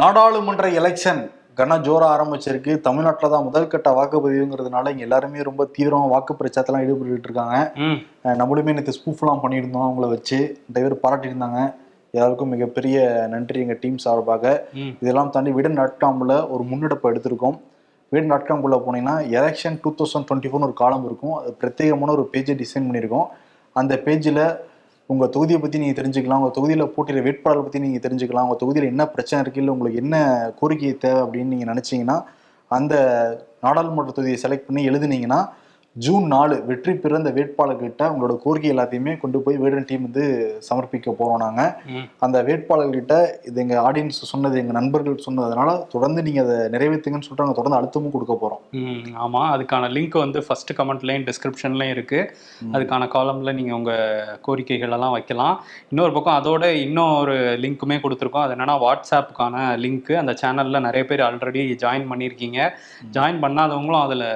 நாடாளுமன்ற எலெக்ஷன் கன ஜோர ஆரம்பிச்சிருக்கு. தமிழ்நாட்டில் தான் முதல் கட்ட வாக்குப்பதிவுங்கிறதுனால இங்க எல்லாருமே ரொம்ப தீவிரமா வாக்கு பிரச்சாரத்தெல்லாம் ஈடுபட்டு இருக்காங்க. நம்மளுமே நேற்று ஸ்பூஃப்லாம் பண்ணியிருந்தோம் அவங்கள வச்சு. நிறைய பேர் பாராட்டியிருந்தாங்க. எல்லாருக்கும் மிகப்பெரிய நன்றி எங்கள் டீம் சார்பாக. இதெல்லாம் தாண்டி விடன் டாட் காமில் ஒரு முன்னெடுப்பு எடுத்திருக்கோம். விடன் டாட் காம்குள்ளே போனீங்கன்னா எலெக்ஷன் டூ தௌசண்ட் டுவெண்ட்டி ஃபோர்னு ஒரு காலம் இருக்கும். அது பிரத்யேகமான ஒரு பேஜை டிசைன் பண்ணியிருக்கோம். அந்த பேஜில் உங்கள் தொகுதியை பற்றி நீங்கள் தெரிஞ்சுக்கலாம். உங்கள் தொகுதியில் போட்டியிட வேட்பாளரை பற்றி நீங்கள் தெரிஞ்சுக்கலாம். உங்கள் தொகுதியில் என்ன பிரச்சனை இருக்கு? இல்லை உங்களுக்கு என்ன கோரிக்கை தேவை அப்படின்னு நீங்கள் நினச்சிங்கன்னா அந்த நாடாளுமன்ற தொகுதியை செலக்ட் பண்ணி எழுதுனீங்கன்னா ஜூன் நாலு வெற்றி பெற அந்த வேட்பாளர்கிட்ட உங்களோட கோரிக்கை எல்லாத்தையுமே கொண்டு போய் வேடன் டீம் வந்து சமர்ப்பிக்க போகிறோம் நாங்கள் அந்த வேட்பாளர்கிட்ட இது எங்க ஆடியன்ஸ் சொன்னது எங்க நண்பர்கள் சொன்னதுனால தொடர்ந்து நீங்க அதை நிறைவேற்றுங்கன்னு சொல்லிட்டு நாங்க தொடர்ந்து அழுத்தமும் கொடுக்க போறோம். ம் ஆமாம் அதுக்கான லிங்க் வந்து ஃபர்ஸ்ட் கமெண்ட்லேயும் டிஸ்கிரிப்ஷன்லையும் இருக்குது அதுக்கான காலமில் நீங்கள் உங்கள் கோரிக்கைகள் எல்லாம் வைக்கலாம். இன்னொரு பக்கம் அதோட இன்னொரு லிங்க்குமே கொடுத்துருக்கோம். அது என்னன்னா வாட்ஸ்அப்புக்கான லிங்க்கு அந்த சேனலில் நிறைய பேர் ஆல்ரெடி ஜாயின் பண்ணியிருக்கீங்க. ஜாயின் பண்ணாதவங்களும் அதில்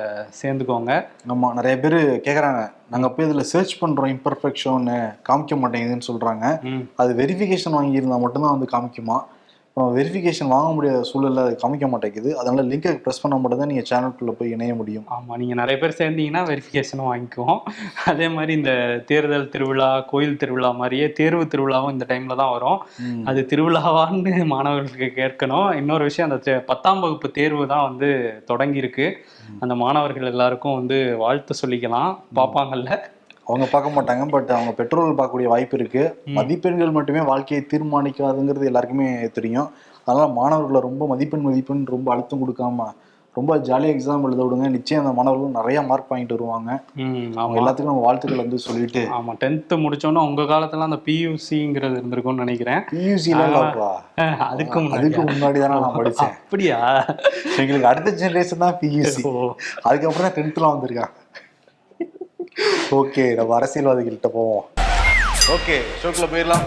சேர்ந்துக்கோங்க. ஆமா. நிறைய பேர் கேக்குறாங்க. நாங்க போய் இதுல சர்ச் பண்றோம் இம்பர்ஃபெக்ஷன்னு காமிக்க மாட்டேங்குதுன்னு சொல்றாங்க. ம். அது வெரிஃபிகேஷன் வாங்கியிருந்தா மட்டும்தான் வந்து காமிக்குமா? அப்புறம் வெரிஃபிகேஷன் வாங்க முடியாத சூழல்ல அது காமிக்க மாட்டேங்குது. அதனால லிங்கை ப்ரெஸ் பண்ண மட்டும் தான் நீங்க சேனலுக்குள்ள போய் இணைய முடியும். ஆமாம் நீங்கள் நிறைய பேர் சேர்ந்தீங்கன்னா வெரிஃபிகேஷனும் வாங்கிக்குவோம். அதே மாதிரி இந்த தேர்தல் திருவிழா கோயில் திருவிழா மாதிரியே தேர்வு திருவிழாவும் இந்த டைமில் தான் வரும். அது திருவிழாவான்னு மாணவர்களுக்கு கேட்கணும். இன்னொரு விஷயம் அந்த பத்தாம் வகுப்பு தேர்வு தான் வந்து தொடங்கியிருக்கு. அந்த மாணவர்கள் எல்லாருக்கும் வந்து வாழ்த்து சொல்லிக்கலாம். பார்ப்பாங்கல்ல அவங்க பார்க்க மாட்டாங்க பட் அவங்க பெற்றோர்கள் பார்க்கக்கூடிய வாய்ப்பு இருக்கு. மதிப்பெண்கள் மட்டுமே வாழ்க்கையை தீர்மானிக்காதுங்கிறது எல்லாருக்குமே தெரியும். அதனால மாணவர்களை ரொம்ப மதிப்பெண் மதிப்பெண் ரொம்ப அழுத்தம் கொடுக்காம ரொம்ப ஜாலியாக எக்ஸாம் எழுத விடுங்க. நிச்சயம் அந்த மாணவர்கள் நிறைய மார்க் வாங்கிட்டு வருவாங்க. அவங்க எல்லாத்துக்கும் நம்ம வாழ்த்துக்கள் வந்து சொல்லிட்டு. ஆமாம் டென்த்து முடிச்சோன்னே உங்கள் காலத்துல அந்த பியூசிங்கிறது இருந்திருக்கும்னு நினைக்கிறேன். பியூசிலாம் அதுக்கு அதுக்கு முன்னாடி தானே நான் படித்தேன். அப்படியா? எங்களுக்கு அடுத்த ஜெனரேஷன் தான் பியூசி அதுக்கப்புறம் தான் டென்த்லாம் வந்திருக்காங்க. ஓகே நம்ம அரசியல்வாதிகள்கிட்ட போவோம். ஓகே ஷோக்கில் போயிடலாம்.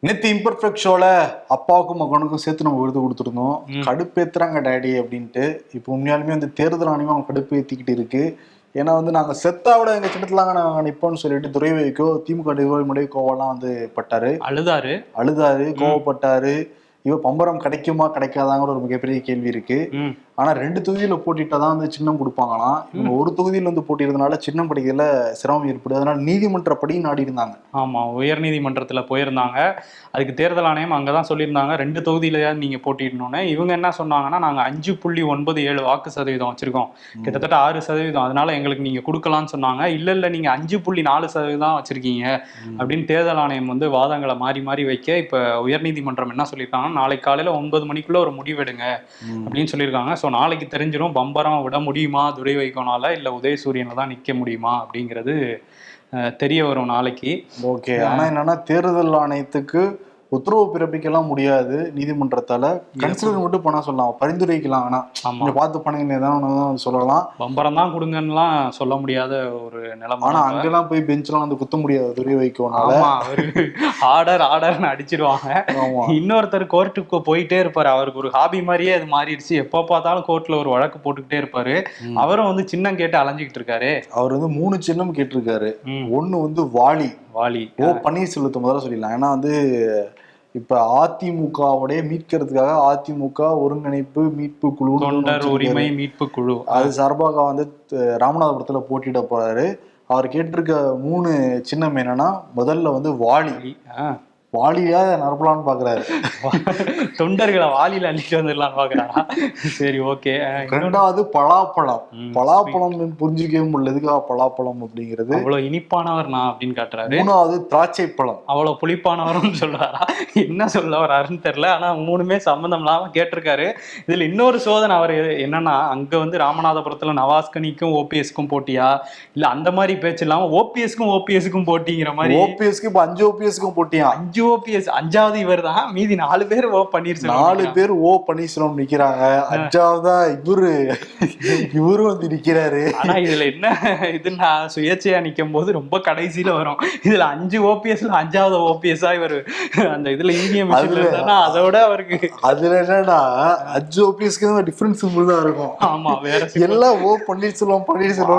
நேத்து இம்பர்ஃபெக்ட் ஷோல அப்பாவுக்கும் மகனுக்கும் சேர்த்து நம்ம விருது கொடுத்துருந்தோம். கடுப்பேத்துறாங்க டேடி அப்படின்ட்டு. இப்போ உண்மையாலுமே வந்து தேர்தல் ஆணையம் அவங்க கடுப்பேத்திக்கிட்டு இருக்கு. ஏன்னா வந்து நாங்க செத்தா விட எங்க சின்னத்துலாங்க நாங்க நிப்போம்னு சொல்லிட்டு துறை வைக்கோ திமுக நிர்வாகி கோவம்லாம் வந்து பட்டாரு. அழுதாரு? அழுதாரு கோவப்பட்டாரு. இவ பம்பரம் கிடைக்குமா கிடைக்காதாங்கிற ஒரு மிகப்பெரிய கேள்வி இருக்கு. ம் ஆனா ரெண்டு தொகுதியில போட்டிட்டாதான் வந்து சின்னம் கொடுப்பாங்களாம். இவங்க ஒரு தொகுதியில வந்து போட்டியிருந்தனால சின்னம் கிடைக்கல சிரமம் ஏற்படுது அதனால நீதிமன்றப்படி நாடி இருந்தாங்க ஆமாம் உயர்நீதிமன்றத்தில் போயிருந்தாங்க. அதுக்கு தேர்தல் ஆணையம் அங்கே தான் சொல்லியிருந்தாங்க ரெண்டு தொகுதியிலையாவது நீங்கள் போட்டிடணும்னு. இவங்க என்ன சொன்னாங்கன்னா நாங்கள் அஞ்சு புள்ளி ஒன்பது ஏழு வாக்கு சதவீதம் வச்சுருக்கோம். கிட்டத்தட்ட ஆறு சதவீதம். அதனால எங்களுக்கு நீங்கள் கொடுக்கலான்னு சொன்னாங்க. இல்லை இல்லை நீங்கள் அஞ்சு புள்ளி நாலு சதவீதம் வச்சுருக்கீங்க. அப்படின்னு தேர்தல் ஆணையம் வந்து வாதங்களை மாறி மாறி வைக்க இப்போ உயர்நீதிமன்றம் என்ன சொல்லியிருக்காங்கன்னா நாளைக்கு காலையில் ஒன்பது மணிக்குள்ள ஒரு முடிவெடுங்க அப்படின்னு சொல்லியிருக்காங்க. ஸோ நாளைக்கு தெரிஞ்சிடும் பம்பரம் விட முடியுமா துரை வைகோனால இல்லை உதயசூரியனில் தான் நிற்க முடியுமா அப்படிங்கிறது தெரிய வரும் நாளைக்கு. ஓகே ஆனால் என்னென்னா தேர்தல் ஆணையத்துக்கு உத்தரவு பிறப்பிக்கலாம் முடியாது. நீதிமன்றத்தால கன்சிடர் மட்டும் பண்ண சொல்லலாம். பரிந்துரைக்கலாம். ஆனா நீங்க பார்த்து பண்ணுங்க ஏதாவது சொல்லலாம். பம்பரம் தான் கொடுங்கன்னுலாம் சொல்ல முடியாத ஒரு நிலைமை ஆனா அங்கெல்லாம் போய் பெஞ்ச்லாம் வந்து குத்த முடியாது துறை வைக்கோனால. ஆர்டர் ஆர்டர்னு அடிச்சிருவாங்க. இன்னொருத்தர் கோர்ட்டுக்கு போயிட்டே இருப்பாரு. அவருக்கு ஒரு ஹாபி மாதிரியே அது மாறிடுச்சு. எப்போ பார்த்தாலும் கோர்ட்ல ஒரு வழக்கு போட்டுக்கிட்டே இருப்பாரு. அவரும் வந்து சின்னம் கேட்டு அலைஞ்சிக்கிட்டு இருக்காரு. அவர் வந்து மூணு சின்னம் கேட்டிருக்காரு. ஒண்ணு வந்து வாலி. வாலி. ஓ பன்னீர்செல்வத்தை முதல்ல சொல்லிடலாம். ஏன்னா வந்து இப்ப அதிமுகவுடைய மீட்கிறதுக்காக அதிமுக ஒருங்கிணைப்பு மீட்பு குழு தொண்டர் உரிமை மீட்பு குழு. அது சார்பாக வந்து ராமநாதபுரத்துல போட்டியிட போறாரு. அவர் கேட்டிருக்க மூணு சின்னம் என்னன்னா முதல்ல வந்து வாலி. வாலியா நரப்பலான்னு பாக்குறாரு. தொண்டர்களை வாலியில அள்ளிட்டு வந்துடலாம்னு பாக்குறாரா? சரி ஓகே. ரெண்டாவது பலாப்பழம். பலாப்பழம் புரிஞ்சிக்கவே முடியல. பலாப்பழம் அப்படிங்கிறது? அவ்வளவு இனிப்பானவர் நான் அப்படின்னு காட்டுறாரு. மூணாவது திராட்சை பழம் அவ்வளவு புளிப்பானவரும் சொல்றாரா? என்ன சொல்ல வராருன்னு தெரியல. ஆனா மூணுமே சம்மந்தம் இல்லாம கேட்டிருக்காரு. இதுல இன்னொரு சோதனை அவர் என்னன்னா அங்க வந்து ராமநாதபுரத்துல நவாஸ்கனிக்கும் ஓபிஎஸ்க்கும் போட்டியா? இல்ல அந்த மாதிரி பேச்சு இல்லாம ஓபிஎஸ்க்கும் ஓபிஎஸ்க்கும் போட்டிங்கிற மாதிரி ஓபிஎஸ்க்கு இப்ப அஞ்சு ஓபிஎஸ்க்கும் போட்டியா? அஞ்சு ஓபிஎஸ் அஞ்சாவது இவர் தான். மீதி நாலு பேர் ஓ பன்னீர்செல்வம் நாலு பேர் ஓ பன்னீர்செல்வம் நிக்கிறாங்க. அஞ்சாவதா இவரு. இவரு வந்து நிக்கிறாரு. ஆனா இதுல என்ன இதுன்னா சுயேட்சையா நிக்கும் போது ரொம்ப கடைசியில வரும். இதுல அஞ்சு ஓபிஎஸ்ல அஞ்சாவது ஓபிஎஸ்ஸா இவர். அந்த இதுல இருந்தா அதோட அவருக்கு அதுல என்னன்னா அஞ்சு ஓபிஎஸ்க்கு டிஃபரன்ஸ் தான் இருக்கும். ஆமா வேற எல்லாம் ஓ பன்னீர்செல்வம் பன்னீர்செல்வம்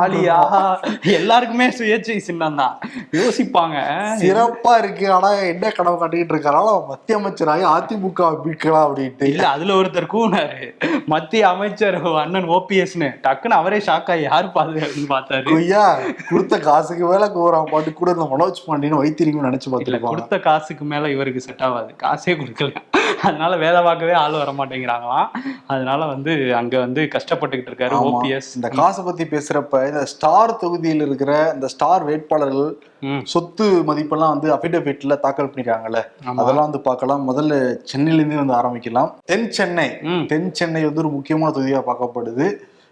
எல்லாருக்குமே சுயேட்சை சின்னம் தான். யோசிப்பாங்க. சிறப்பா இருக்கு. ஆனா என்ன கனவு கட்டிக்கிட்டு இருக்காரால மத்திய அமைச்சராகி அதிமுக மீட்கலாம் அப்படின்ட்டு. இல்ல அதுல ஒருத்தர் கூனாரு மத்திய அமைச்சர் அண்ணன் ஓபிஎஸ்னு டக்குன்னு அவரே ஷாக் ஆகி யாரு பாது பார்த்தாரு. கொய்யா கொடுத்த காசுக்கு மேல கோரான் பாட்டு கூட இந்த மனோஜ் பாண்டியன் வைத்திருக்கும்னு நினைச்சு இல்ல பார்த்துருப்பாங்க. கொடுத்த காசுக்கு மேல இவருக்கு செட் ஆகாது. காசே கொடுக்கல. அதனால வேலை பார்க்கவே ஆள் வர மாட்டேங்கிறாங்களாம். அதனால வந்து அங்க வந்து கஷ்டப்பட்டுக்கிட்டு இருக்காரு. ஓபிஎஸ். இந்த காசை பத்தி பேசுறப்ப இந்த ஸ்டார் தொகுதியில் இருக்கிற இந்த ஸ்டார் வேட்பாளர்கள் சொத்து மதிப்பெல்லாம் வந்து அபிடபிட்ல தாக்கல் பண்ணிருக்காங்கல்ல. அதெல்லாம் வந்து பார்க்கலாம். முதல்ல சென்னையில இருந்தே வந்து ஆரம்பிக்கலாம். தென் சென்னை. தென் சென்னை வந்து ஒரு முக்கியமான தொகுதியா பார்க்கப்படுது.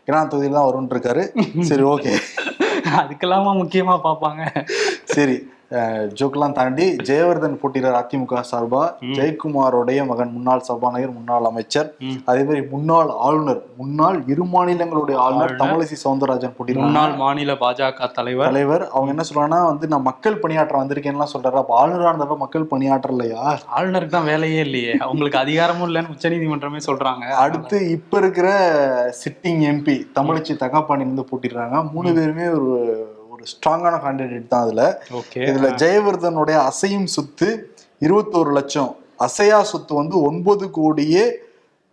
ஏன்னா தொகுதியில தான் வரும்னு இருக்காரு. சரி ஓகே. அதுக்கெல்லாமா முக்கியமா பார்ப்பாங்க. சரி. ஜோக்கெல்லாம் தாண்டி ஜெயவர்தன் போட்டியிடர் அதிமுக சார்பா. ஜெயக்குமாரோடைய மகன் முன்னாள் சபாநாயகர் முன்னாள் அமைச்சர். அதே மாதிரி முன்னாள் ஆளுநர் முன்னாள் இரு மாநிலங்களுடைய ஆளுநர் தமிழிசை சவுந்தரராஜன் போட்டியிடறாங்க. முன்னாள் மாநில பாஜக தலைவர். தலைவர். அவங்க என்ன சொல்றாங்கன்னா வந்து நான் மக்கள் பணியாற்ற வந்திருக்கேன்லாம் சொல்றாரு. அப்ப ஆளுநரா இருந்தப்ப மக்கள் பணியாற்றலையா ஆளுநருக்கு தான் வேலையே இல்லையே. அவங்களுக்கு அதிகாரமும் இல்லைன்னு உச்சநீதிமன்றமே சொல்றாங்க. அடுத்து இப்ப இருக்கிற சிட்டிங் எம்பி தமிழச்சி தகப்பாணி வந்து போட்டிடுறாங்க மூணு பேருமே ஒரு ஸ்ட்ராங்கான கேண்டிடேட் தான் அதுல. ஓகே இதுல ஜெயவர்தனுடைய அசையும் சொத்து இருபத்தோரு லட்சம். அசையா சொத்து வந்து ஒன்பது கோடியே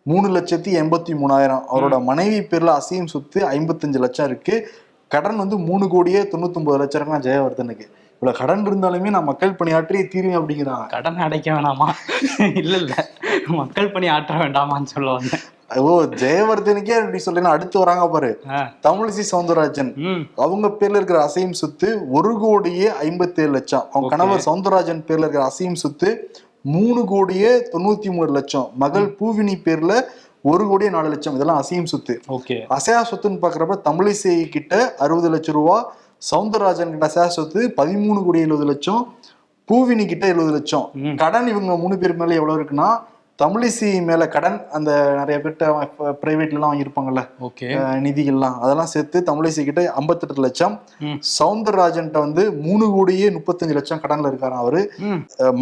மூணு லட்சத்தி எண்பத்தி மூணாயிரம். அவரோட மனைவி பேர்ல அசையும் சொத்து ஐம்பத்தஞ்சு லட்சம் இருக்கு. கடன் வந்து மூணு கோடியே தொண்ணூத்தி ஒன்பது லட்சம் இருக்கான் ஜெயவர்தனுக்கு. இவ்வளவு கடன் இருந்தாலுமே நான் மக்கள் பணியாற்றி தீருவேன் அப்படிங்கிறான். கடன் அடைக்க வேணாமா? இல்ல இல்ல. மக்கள் பணி ஆற்ற வேண்டாமான்னு சொல்ல வந்தேன். ஓ ஜெயவர்தனுக்கே அப்படி சொல்றேன்னா அடுத்து வராங்க பாரு. தமிழிசை சவுந்தரராஜன். அவங்க பேர்ல இருக்கிற அசையும் சொத்து ஒரு கோடியே ஐம்பத்தி ஏழு லட்சம். அவங்க. கணவர் சவுந்தரராஜன் பேர்ல இருக்கிற அசையும் சொத்து மூணு கோடியே தொண்ணூத்தி மூணு லட்சம். மகள் பூவினி பேர்ல ஒரு கோடியே நாலு லட்சம். இதெல்லாம் அசையும் சொத்து. ஓகே. அசையா சொத்துன்னு பாக்குறப்ப தமிழிசை கிட்ட அறுபது லட்சம் ரூபா சவுந்தரராஜன் கிட்ட அசையா சொத்து பதிமூணு கோடி எழுபது லட்சம் பூவினி கிட்ட எழுபது லட்சம். கடன் இவங்க மூணு பேர் மேல எவ்வளவு இருக்குன்னா தமிழிசை மேல கடன் அந்த நிறைய பேர்ட்ட பிரைவேட்ல எல்லாம் வாங்கியிருப்பாங்கல்ல. ஓகே. நிதிகள்லாம். அதெல்லாம் சேர்த்து தமிழிசை கிட்ட ஐம்பத்தெட்டு லட்சம். சவுந்தரராஜன்ட்ட வந்து மூணு கோடியே முப்பத்தஞ்சு லட்சம் கடன்ல இருக்காராம் அவரு.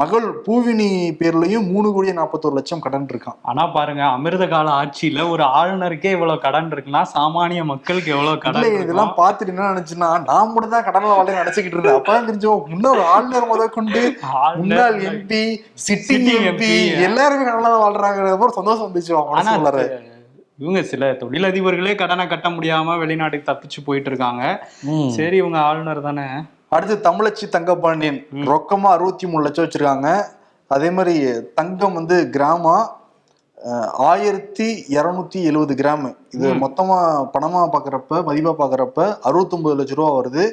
மகள் பூவினி பேர்லயும் மூணு கோடியே நாற்பத்தோரு லட்சம் கடன் இருக்கான் ஆனா பாருங்க அமிர்த கால ஆட்சியில ஒரு ஆளுநருக்கே இவ்வளவு கடன் இருக்குன்னா சாமானிய மக்களுக்கு எவ்வளவு கடன்? இதெல்லாம் பார்த்துட்டு என்ன நினைச்சுன்னா நான் மட்டும் தான் கடன்ல வாழ நினைச்சுக்கிட்டு இருந்தேன். அப்பதான் தெரிஞ்சோம் முன்னாள் ஆளுநர் முத கொண்டு முன்னாள் எம்பி சிட்டிங் Sitting எம்பி. எல்லாருமே கடன்ல தான் வாழ்றாங்க சந்தோஷம் வந்துச்சு ஆனா. இவங்க சில தொழிலதிபர்களே கடனை கட்ட முடியாம வெளிநாட்டுக்கு தப்பிச்சு போயிட்டு இருக்காங்க சரி இவங்க ஆளுநர் தானே. அடுத்து தமிழச்சி தங்கப்பாண்டியன் ரொக்கமா அறுபத்தி மூணு லட்சம் வச்சிருக்காங்க. அதே மாதிரி தங்கம் வந்து கிராமா அஹ், ஆயிரத்தி இருநூத்தி எழுபது கிராம். இது மொத்தமா பணமா பாக்குறப்ப மதிப்பா பாக்குறப்ப அறுபத்தொன்பது லட்சம் ரூபா வருது.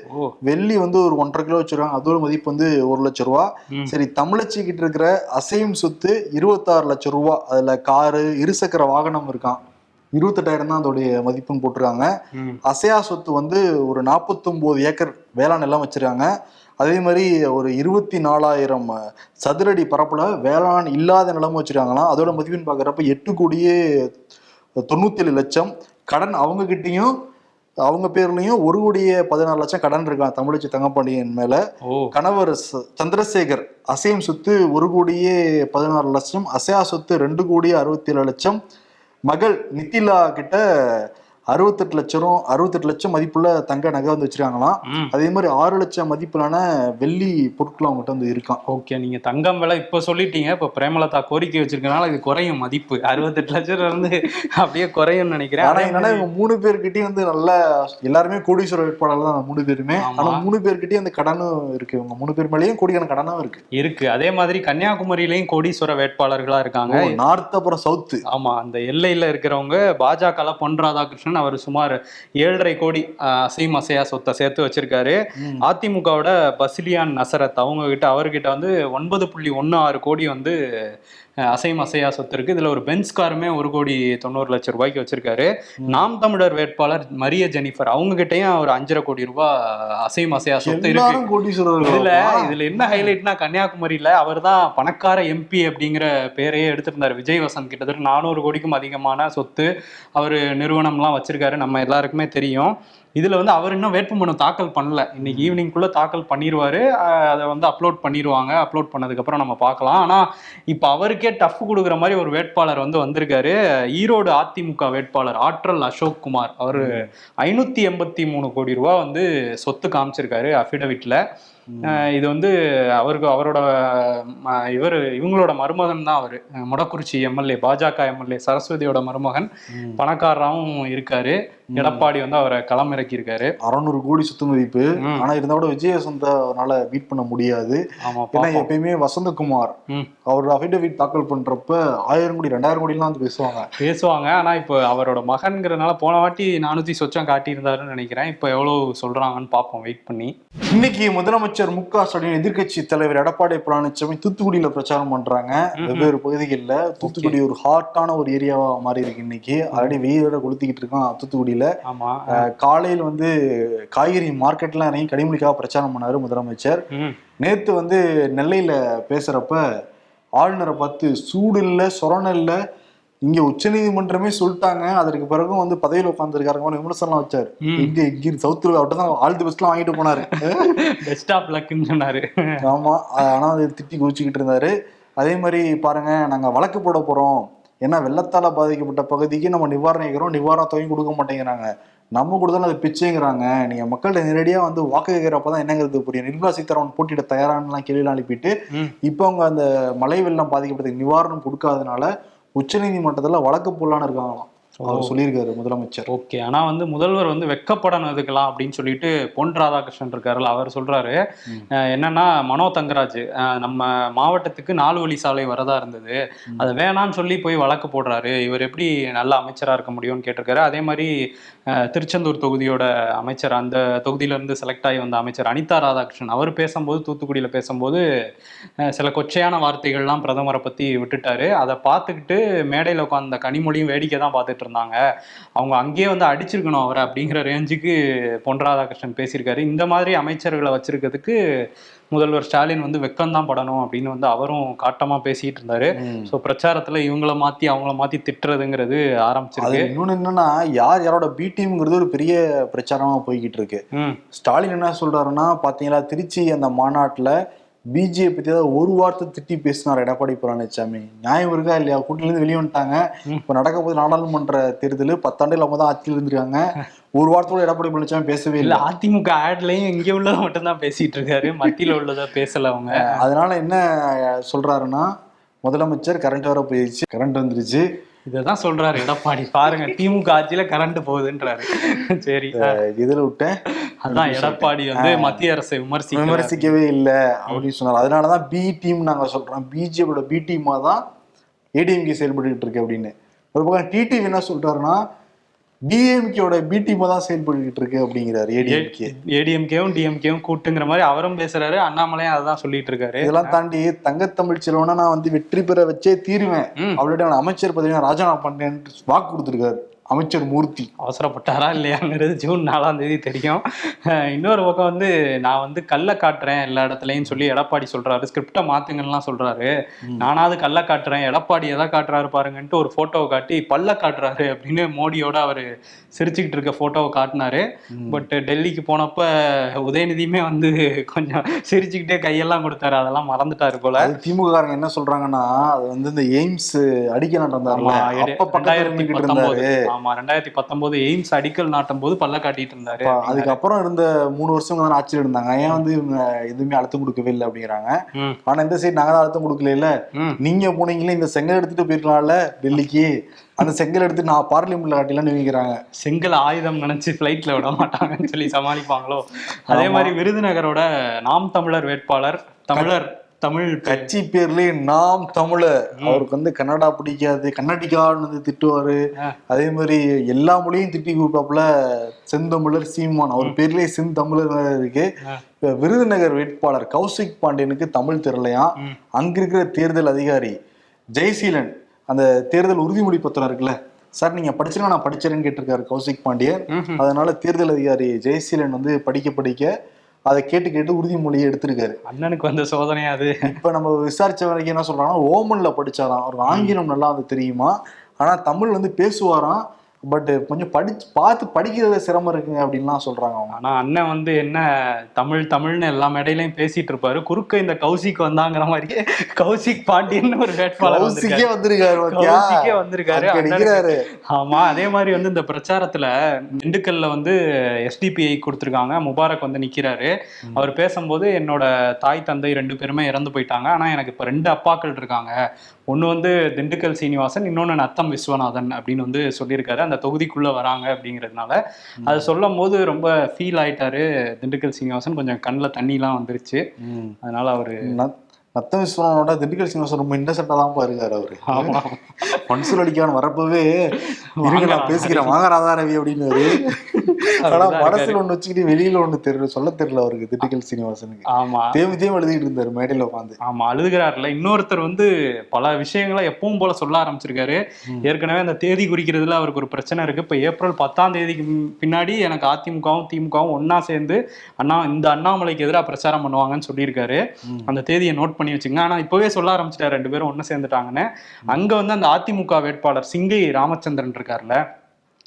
வெள்ளி வந்து ஒரு ஒன்றரை கிலோ வச்சிருக்காங்க. அதோட மதிப்பு வந்து ஒரு லட்சம் ரூபா. சரி தமிழச்சி கிட்ட இருக்கிற அசையும் சொத்து இருபத்தாறு லட்சம் ரூபா. அதுல காரு இருசக்கர வாகனம் இருக்கான் இருபத்தெட்டாயிரம் தான் அதோடைய மதிப்புன்னு போட்டிருக்காங்க. அசையா சொத்து வந்து ஒரு 49 ஏக்கர் வேளாண் நிலம் வச்சிருக்காங்க. அதே மாதிரி ஒரு இருபத்தி நாலாயிரம் சதுரடி பரப்புல வேளாண் இல்லாத நிலமும் வச்சிருக்காங்களாம். அதோட மதிப்புன்னு பாக்குறப்ப எட்டு கோடியே தொண்ணூத்தி ஏழு லட்சம். கடன் அவங்க கிட்டயும் அவங்க பேர்லயும் ஒரு கோடியே பதினாறு லட்சம் கடன் இருக்கான் தமிழச்சி தங்கப்பாண்டியன் மேல. கணவர் சந்திரசேகர் அசையும் சொத்து ஒரு கோடியே பதினாறு லட்சம். அசையா சொத்து ரெண்டு கோடியே அறுபத்தி ஏழு லட்சம். மகள் நித்திலா கிட்ட அறுபத்தெட்டு லட்சம் அறுபத்தெட்டு லட்சம் மதிப்புள்ள தங்க நகை வந்து வச்சிருக்காங்களாம். அதே மாதிரி ஆறு லட்சம் மதிப்பிலான வெள்ளி பொருட்கள் அவங்ககிட்ட வந்து இருக்கான் ஓகே நீங்க தங்கம் விலை இப்ப சொல்லிட்டீங்க. இப்ப பிரேமலதா கோரிக்கை வச்சிருக்கனால இது குறையும் மதிப்பு. அறுபத்தெட்டு லட்சம் இருந்து அப்படியே குறையும்னு நினைக்கிறேன். ஆனா என்னன்னா இவங்க மூணு பேர்கிட்டயும் வந்து நல்ல எல்லாருமே கோடீஸ்வர வேட்பாளர் தான் மூணு பேருமே. ஆனா மூணு பேர்கிட்டயும் அந்த கடனும் இருக்கு. இவங்க மூணு பேர் மேலேயும் கோடிக்கான கடனும் இருக்கு. இருக்கு. அதே மாதிரி கன்னியாகுமரியிலயும் கோடீஸ்வர வேட்பாளர்களா இருக்காங்க. நார்த் அப்புறம் சவுத்து. ஆமா அந்த எல்லையில இருக்கிறவங்க பாஜக பொன் ராதாகிருஷ்ணன் அவர் சுமார் ஏழரை கோடி அசையும் அசையா சொத்தை சேர்த்து வச்சிருக்காரு. அதிமுகவோட பசிலியான் நசரத் அவங்க கிட்ட அவர்கிட்ட வந்து ஒன்பது புள்ளி ஒன்று ஆறு கோடி வந்து அசையும் அசையா சொத்து இருக்கு. இதுல ஒரு பென்ஸ் காருமே ஒரு கோடி தொண்ணூறு லட்சம் ரூபாய்க்கு வச்சிருக்காரு. நாம் தமிழர் வேட்பாளர் மரிய ஜெனிஃபர். அவங்க கிட்டயும் ஒரு அஞ்சரை கோடி ரூபாய் அசையும் அசையா சொத்து இருக்கு. இதுல இதுல என்ன ஹைலைட்னா கன்னியாகுமரியில அவர் தான் பணக்கார எம்பி அப்படிங்கிற பேரையே எடுத்திருந்தாரு. விஜய் வசந்த் கிட்டத்தட்ட நானூறு கோடிக்கும் அதிகமான சொத்து அவர் நிறுவனம்லாம் வச்சிருக்காரு. நம்ம எல்லாருக்குமே தெரியும். இதுல வந்து அவர் இன்னும் வேட்புமனு தாக்கல் பண்ணல. இன்னைக்கு ஈவினிங்குள்ள தாக்கல் பண்ணிடுவாரு அதை வந்து அப்லோட் பண்ணிடுவாங்க அப்லோட் பண்ணதுக்கு அப்புறம் நம்ம பார்க்கலாம். ஆனா இப்ப அவருக்கே டஃப் கொடுக்குற மாதிரி ஒரு வேட்பாளர் வந்து வந்திருக்காரு. ஈரோடு அதிமுக வேட்பாளர் ஆற்றல் அசோக் குமார். அவர் ஐநூத்தி எண்பத்தி மூணு கோடி ரூபா வந்து சொத்து காமிச்சிருக்காரு அஃபிடவிட்ல அஹ் இது வந்து அவருக்கு அவரோட இவர் இவங்களோட மருமகன் தான் அவரு. மொடக்குறிச்சி எம்எல்ஏ பாஜக எம்எல்ஏ சரஸ்வதியோட மருமகன். பணக்காரராகவும் இருக்காரு. எடப்பாடி வந்து அவரை களமிறக்கி இருக்காரு அறநூறு கோடி சொத்து மதிப்பு. ஆனா இருந்தா கூட விஜயவசந்தானால பீட் பண்ண முடியாது. ஏன்னா பாப்போம். எப்பயுமே வசந்தகுமார். அவர் அஃபிடவிட் தாக்கல் பண்றப்ப ஆயிரம் கோடி ரெண்டாயிரம் கோடிலாம் வந்து பேசுவாங்க. பேசுவாங்க. ஆனா இப்போ அவரோட மகன்கிறனால போன வாட்டி நானூத்தி சொச்சம் காட்டியிருந்தாருன்னு நினைக்கிறேன். இப்போ எவ்வளவு சொல்றாங்கன்னு பார்ப்போம் வெயிட் பண்ணி. இன்னைக்கு முதலமைச்சர் மு க ஸ்டாலின் எதிர்க்கட்சி தலைவர் எடப்பாடி பழனிசாமி தூத்துக்குடியில பிரச்சாரம் பண்றாங்க. வெவ்வேறு பகுதிகளில். தூத்துக்குடி ஒரு ஹாட்டான ஒரு ஏரியாவா மாறி இருக்கு இன்னைக்கு. ஆல்ரெடி வெயிலோட கொளுத்திக்கிட்டு இருக்கான் தூத்துக்குடியில. அஹ், காலையில் வந்து காய்கறி மார்க்கெட்லாம் இறங்கி கனிமொழிக்காக பிரச்சாரம் பண்ணாரு முதலமைச்சர். நேத்து வந்து நெல்லையில பேசுறப்ப ஆளுநரை பார்த்து சூடு இல்ல சொரண இல்ல இங்க உச்சநீதிமன்றமே சொல்லிட்டாங்க. அதற்கு பிறகும் வந்து பதவியில் உட்காந்துருக்காருங்க விமர்சனம் வச்சார். இங்க இங்க சவுத்துல அவர்கிட்ட தான் ஆல் தி பெஸ்ட்லாம் வாங்கிட்டு போனாரு. பெஸ்ட் ஆஃப் லக்குன்னு சொன்னாரு. ஆமா. ஆனா அதை திட்டி குதிச்சுக்கிட்டு இருந்தாரு. அதே மாதிரி பாருங்க நாங்க வழக்கு போட போறோம். ஏன்னா வெள்ளத்தால பாதிக்கப்பட்ட பகுதிக்கு நம்ம நிவாரணம் கேட்கிறோம். நிவாரண தொகையும் கொடுக்க மாட்டேங்கிறாங்க. நம்ம கொடுத்தாலும் அது பிச்சைங்கிறாங்க. நீங்க மக்கள்கிட்ட நேரடியா வந்து வாக்கு கேட்கிறப்பதான் என்னங்கிறது புரியும்? நிர்மலா சீதாராமன் போட்டியிட தயாரானலாம் கேள்விலாம் அனுப்பிட்டு. இப்போ அவங்க அந்த மழை வெள்ளம் பாதிக்கப்பட்டதுக்கு நிவாரணம் கொடுக்காதனால உச்சநீதிமன்றத்துல வழக்கு போடலான்னு இருக்காங்களாம். அவர் சொல்லியிருக்காரு முதலமைச்சர். ஓகே ஆனா வந்து முதல்வர் வந்து வெக்கப்படணும் இதுக்கெல்லாம் அப்படின்னு சொல்லிட்டு பொன் ராதாகிருஷ்ணன் இருக்காருல்ல அவர் சொல்றாரு. என்னன்னா மனோ தங்கராஜ் நம்ம மாவட்டத்துக்கு நாலு வழி சாலை வரதா இருந்தது. அதை வேணாம்னு சொல்லி போய் வழக்கு போடுறாரு. இவர் எப்படி நல்ல அமைச்சரா இருக்க முடியும்னு கேட்டிருக்காரு. அதே மாதிரி திருச்செந்தூர் தொகுதியோட அமைச்சர் அந்த தொகுதியில இருந்து செலக்ட் ஆகி வந்த அமைச்சர் அனிதா ராதாகிருஷ்ணன் அவர் பேசும்போது தூத்துக்குடியில பேசும்போது சில கொச்சையான வார்த்தைகள்லாம் பிரதமரை பத்தி விட்டுட்டாரு. அதை பார்த்துக்கிட்டு மேடையில் உட்காந்த கனிமொழியும் வேடிக்கை தான் பார்த்துட்டு இருந்தாங்க அவங்க அங்கேயே வந்து அடிச்சிருக்கணும் அவரை அப்படிங்கிற ரேஞ்சுக்கு பொன் ராதாகிருஷ்ணன் பேசியிருக்காரு. இந்த மாதிரி அமைச்சர்களை வச்சிருக்கிறதுக்கு முதல்வர் ஸ்டாலின் வந்து வெக்கம்தான் படணும் அப்படின்னு வந்து அவரும் காட்டமா பேசிட்டு இருந்தாரு. ஸோ பிரச்சாரத்துல இவங்கள மாத்தி அவங்கள மாத்தி திட்டுறதுங்கிறது ஆரம்பிச்சிருக்கு. இன்னொன்னு என்னன்னா யார் யாரோட பி டீம்ங்கிறது ஒரு பெரிய பிரச்சாரமா போய்கிட்டு இருக்கு. ஸ்டாலின் என்ன சொல்றாருன்னா பாத்தீங்களா திருச்சி அந்த மாநாட்டுல பிஜேபி பத்தி ஏதாவது ஒரு வார்த்தை திட்டி பேசினார் எடப்பாடி பழனிசாமி நியாயம் இருக்கா இல்லையா? கூட்டிலிருந்து வெளியே வந்துட்டாங்க. இப்ப நடக்க போது நாடாளுமன்ற தேர்தல். பத்தாண்டுகள் அவங்க தான் ஆட்சியில் இருந்திருக்காங்க. ஒரு வார்த்தையோட எடப்பாடி பழனிசாமி பேசவே இல்ல அதிமுக ஆட்லயும் இங்க உள்ளதை மட்டும் தான் பேசிட்டு இருக்காரு. மத்தியில உள்ளதை பேசல அவங்க. அதனால என்ன சொல்றாருன்னா முதலமைச்சர் கரண்ட் வர போயிடுச்சு. கரண்ட் வந்துருச்சு. இததான் சொல்றாரு எடப்பாடி. பாருங்க திமுக ஆட்சியில கரண்ட் போகுதுன்றாரு. சரி இதுல விட்டேன் அதான் எடப்பாடி வந்து மத்திய அரசை விமர்சிக்க விமர்சிக்கவே இல்லை அப்படின்னு சொன்னார். அதனாலதான் பி டீம் நாங்க சொல்றோம். பிஜேபியோட பி டீமா தான் ஏடிஎம்கே செயல்பட்டுக்கிட்டு இருக்கு அப்படின்னு. ஒரு பக்கம் டிடிவி என்ன சொல்றாருன்னா டிஎம்கேயோட பி டீமா தான் செயல்பட்டுக்கிட்டு இருக்கு அப்படிங்கிறாரு ஏடிஎம்கே ஏடிஎம்கேவும் டிஎம்கேவும் கூட்டுங்கிற மாதிரி அவரும் பேசுறாரு அண்ணாமலையும் அதான் சொல்லிட்டு இருக்காரு. இதெல்லாம் தாண்டி தங்கத்தமிழ் செல்வனா நான் வந்து வெற்றி பெற வச்சே தீருவேன். நான் அமைச்சர் பதவியை ராஜினாமா பண்றேன்னு வாக்கு கொடுத்திருக்காரு. அமைச்சர் மூர்த்தி. அவசரப்பட்டாரா இல்லையாங்கிறது ஜூன் நாலாம் தேதி தெரியும். இன்னொரு பக்கம் வந்து நான் வந்து கல்ல காட்டுறேன் எல்லா இடத்துலயும் சொல்லி எடப்பாடி சொல்றாரு. ஸ்கிரிப்டை மாத்துங்கலாம் சொல்றாரு. நானாவது கல்ல காட்டுறேன். எடப்பாடி எதை காட்டுறாரு பாருங்கன்ட்டு ஒரு போட்டோவை காட்டி பல்ல காட்டுறாரு அப்படின்னு மோடியோட அவரு சிரிச்சுக்கிட்டு இருக்க போட்டோவை காட்டினாரு. பட் டெல்லிக்கு போனப்ப உதயநிதியுமே வந்து கொஞ்சம் சிரிச்சுக்கிட்டே கையெல்லாம் கொடுத்தாரு. அதெல்லாம் மறந்துட்டாரு போல. அது திமுக காரங்க என்ன சொல்றாங்கன்னா அது வந்து இந்த எய்ம்ஸ் அடிக்க நடந்தாருல ஆமா, ரெண்டாயிரத்தி பத்தொன்பது எய்ம்ஸ் அடிக்கல் நாட்டும் போது பல்ல காட்டிட்டு இருந்தாரு அதுக்கப்புறம் இருந்த மூணு வருஷம் தான் ஆட்சியில் இருந்தாங்க. ஏன் வந்து இவங்க எதுவுமே அழுத்தம் கொடுக்கவே இல்லை அப்படிங்கிறாங்க. ஆனா இந்த சைடு நாங்க தான் அழுத்தம் கொடுக்கல இல்ல. நீங்க போனீங்களே இந்த செங்கல் எடுத்துட்டு போயிருக்கலாம்ல டெல்லிக்கு. அந்த செங்கல் எடுத்து நான் பார்லிமெண்ட்ல காட்டிலான்னு நினைக்கிறாங்க. செங்கல் ஆயுதம் நினைச்சு ஃபிளைட்ல விட மாட்டாங்கன்னு சொல்லி சமாளிப்பாங்களோ? அதே மாதிரி விருதுநகரோட நாம் தமிழர் வேட்பாளர் தமிழர் தமிழ் கட்சி பேர்லயே நாம் தமிழர் அவருக்கு வந்து கன்னடா பிடிக்காது கன்னடிகான்னு வந்து திட்டுவாரு. அதே மாதிரி எல்லா மொழியும் திட்டி கூப்பிட்டாப்புல செந்தமிழர் சீமான். அவர் பேர்லயே செந்தமிழர் இருக்கு. விருதுநகர் வேட்பாளர் கௌசிக் பாண்டியனுக்கு தமிழ் தெரியலையாம். அங்க இருக்கிற தேர்தல் அதிகாரி ஜெயசீலன் அந்த தேர்தல் உறுதிமொழி பத்திரம் இருக்குல்ல? சார் நீங்க படிச்சிருங்க நான் படிச்சிருன்னு கேட்டிருக்காரு கௌசிக் பாண்டியன். அதனால தேர்தல் அதிகாரி ஜெயசீலன் வந்து படிக்க படிக்க அதை கேட்டு கேட்டு உறுதிமொழியை எடுத்திருக்காரு. அண்ணனுக்கு வந்த சோதனையா அது. இப்ப நம்ம விசாரிச்ச வரைக்கும் என்ன சொல்றாங்கன்னா ஓமன்ல படிச்சாராம். அவருக்கு ஆங்கிலம் நல்லா வந்து தெரியுமா? ஆனா தமிழ் வந்து பேசுவாராம். பட் கொஞ்சம் படிச்சு பார்த்து படிக்கிறதுல சிரமம் இருக்குங்க அப்படின்லாம் சொல்றாங்க அவங்க. ஆனா அண்ணன் வந்து என்ன தமிழ் தமிழ்னு எல்லா மேடையிலயும் பேசிட்டு இருப்பாரு. குறுக்க இந்த கௌசிக் வந்தாங்கிற மாதிரியே கௌசிக் பாண்டியன் ஒரு வேட்பாளர் கௌசிக்கே வந்திருக்காரு. கௌசிக்கே வந்திருக்காரு. ஆமா அதே மாதிரி வந்து இந்த பிரச்சாரத்துல திண்டுக்கல்ல வந்து எஸ்டிபிஐ கொடுத்திருக்காங்க. முபாரக் வந்து நிக்கிறாரு. அவர் பேசும்போது என்னோட தாய் தந்தை ரெண்டு பேருமே இறந்து போயிட்டாங்க. ஆனா எனக்கு இப்ப ரெண்டு அப்பாக்கள் இருக்காங்க. ஒண்ணு வந்து திண்டுக்கல் சீனிவாசன் இன்னொன்னு நத்தம் விஸ்வநாதன் அப்படின்னு வந்து சொல்லியிருக்காரு. அந்த தொகுதிக்குள்ள வராங்க அப்படிங்கிறதுனால. அது சொல்லும் போது ரொம்ப ஃபீல் ஆயிட்டாரு திண்டுக்கல் சீனிவாசன். கொஞ்சம் கண்ணில் தண்ணிலாம் வந்துருச்சு. அதனால அவரு நத்த விஸ்வனோட திண்டுக்கல் சீனிவாசன் ரொம்ப இன்னசென்டா தான் பாருக்காரு அவரு. ஆமா. மன்சூர் அலிகான் வரப்பவே இருங்க நான் பேசிக்கிறேன். வாங்க ராதா ரவி அப்படின்னு ஆனா மனசுல ஒண்ணு வச்சுக்கிட்டு வெளியில ஒண்ணு தெரியல சொல்ல தெரியல அவருக்கு திண்டுக்கல் சீனிவாசனுக்கு. ஆமா. தேம்பி தேம்பி எழுதிட்டு இருந்தாரு மேடையில உட்காந்து. ஆமா அழுதுகிறாருல இன்னொருத்தர் வந்து பல விஷயங்களை எப்பவும் போல சொல்ல ஆரம்பிச்சிருக்காரு. ஏற்கனவே அந்த தேதி குறிக்கிறதுல அவருக்கு ஒரு பிரச்சனை இருக்கு. இப்ப ஏப்ரல் பத்தாம் தேதிக்கு பின்னாடி எனக்கு அதிமுகவும் திமுகவும் ஒண்ணா சேர்ந்து அண்ணா இந்த அண்ணாமலைக்கு எதிராக பிரச்சாரம் பண்ணுவாங்கன்னு சொல்லியிருக்காரு. அந்த தேதியை நோட் பண்ணி வச்சுங்க ஆனா இப்பவே சொல்ல ஆரம்பிச்சிட்டாரு ரெண்டு பேரும் ஒண்ணு சேர்ந்துட்டாங்கன்னு. அங்க வந்து அந்த அதிமுக வேட்பாளர் சிங்கை ராமச்சந்திரன் இருக்கார்ல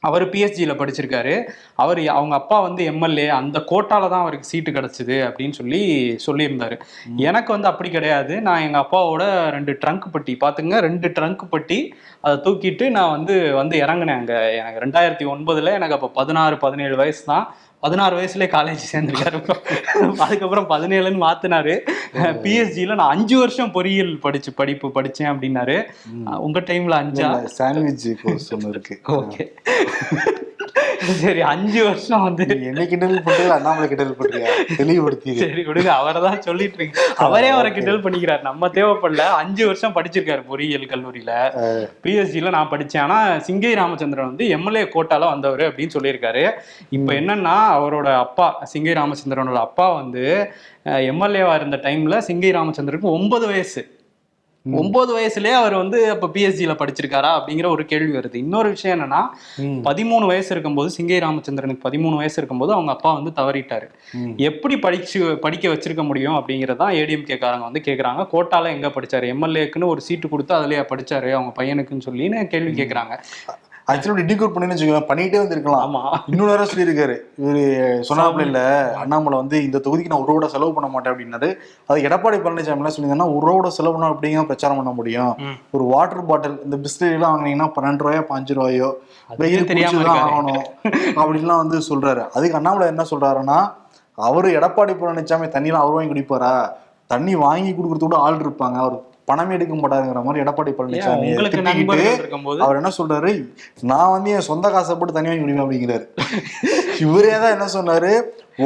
அவர் பிஎஸ்ஜியில் படிச்சிருக்காரு. அவர் அவங்க அப்பா வந்து எம்எல்ஏ அந்த கோட்டால தான் அவருக்கு சீட்டு கிடைச்சது அப்படின்னு சொல்லி சொல்லியிருந்தாரு. எனக்கு வந்து அப்படி கிடையாது. நான் எங்க அப்பாவோட ரெண்டு ட்ரங்க் பட்டி பாத்துங்க ரெண்டு ட்ரங்க் பட்டி அதை தூக்கிட்டு நான் வந்து வந்து இறங்கினேன் அங்க. எனக்கு ரெண்டாயிரத்தி ஒன்பதுல எனக்கு அப்போ பதினாறு பதினேழு வயசு தான். பதினாறு வயசுலயே காலேஜ் சேர்ந்திருக்காரு. அதுக்கப்புறம் பதினேழுன்னு மாத்தினாரு. பிஎஸ்ஜியில் நான் அஞ்சு வருஷம் பொறியியல் படிச்சு படிப்பு படிச்சேன் அப்படின்னாரு. உங்க டைம்ல அஞ்சா? சாண்ட்விச் கோர்ஸ் ஒண்ணு இருக்கு. ஓகே சரி அஞ்சு வருஷம் வந்து என்னை கிண்டல் பண்றியா அண்ணாமலை கிண்டல் பண்றியா? தெளிவுபடுத்தி சரி விடுங்க அவரை தான் சொல்லிட்டு இருக்கு அவரே அவரை கிண்டல் பண்ணிக்கிறார். நம்ம தேவைப்படல. அஞ்சு வருஷம் படிச்சிருக்காரு பொறியியல் கல்லூரியில. பிஎஸ்சியில் நான் படிச்சேன். ஆனா சிங்கை ராமச்சந்திரன் வந்து எம்எல்ஏ கோட்டால வந்தவர் அப்படின்னு சொல்லியிருக்காரு. இப்போ என்னன்னா அவரோட அப்பா சிங்கை ராமச்சந்திரனோட அப்பா வந்து எம்எல்ஏவா இருந்த டைம்ல சிங்கை ராமச்சந்திரனுக்கு ஒன்பது வயசு. ஒன்பது வயசுலயே அவர் வந்து அப்ப பிஎஸ்சியில படிச்சிருக்காரா அப்படிங்கிற ஒரு கேள்வி வருது. இன்னொரு விஷயம் என்னன்னா. பதிமூணு வயசு இருக்கும்போது சிங்கை ராமச்சந்திரனுக்கு பதிமூணு வயசு இருக்கும்போது அவங்க அப்பா வந்து தவறிட்டாரு. எப்படி படிச்சு படிக்க வச்சிருக்க முடியும் அப்படிங்கறதான் ஏடிஎம் கேக்காரங்க வந்து கேக்குறாங்க. கோட்டால எங்க படிச்சாரு? எம்எல்ஏக்குன்னு ஒரு சீட்டு கொடுத்து அதுலயே படிச்சாரு? அவங்க பையனுக்குன்னு சொல்லின்னு கேள்வி கேக்குறாங்க. ஆக்சுவலி டிகோட் பண்ணி வச்சுக்கோங்க பண்ணிட்டே வந்திருக்கலாம். ஆமா. இன்னொரு நேரம் சொல்லியிருக்காரு. இவரு சொன்னாப்புல இல்ல அண்ணாமலை வந்து இந்த தொகுதிக்கு நான் ஒரு ரூபா செலவு பண்ண மாட்டேன் அப்படின்னாரு. அது எடப்பாடி பழனிசாமி என்ன சொல்லியிருந்தாங்கன்னா ஒரு ரூபா செலவு பண்ணா அப்படிங்க பிரச்சாரம் பண்ண முடியும். ஒரு வாட்டர் பாட்டில் இந்த பிஸ்லரி எல்லாம் வாங்குனீங்கன்னா பன்னெண்டு ரூபாயோ பாஞ்சு ரூபாயோ வெயில் தெரியாம தெரியாம இருக்காரு. ஆகணும். அப்படின்லாம் வந்து சொல்றாரு. அதுக்கு அண்ணாமலை என்ன சொல்றாருன்னா அவரு எடப்பாடி பழனிசாமி தண்ணிலாம் அவர் வாங்கி குடிப்பாரா? தண்ணி வாங்கி கொடுக்கறது கூட ஆள் இருப்பாங்க. அவர் பணமே எடுக்க மாட்டாருங்கிற மாதிரி எடப்பாடி பழனிசாமி அவர் என்ன சொல்றாரு? நான் வந்து என் சொந்த காசை போட்டு தண்ணி வாங்கி குடிப்பேன் அப்படிங்கிறாரு. இவரே தான் என்ன சொன்னாரு?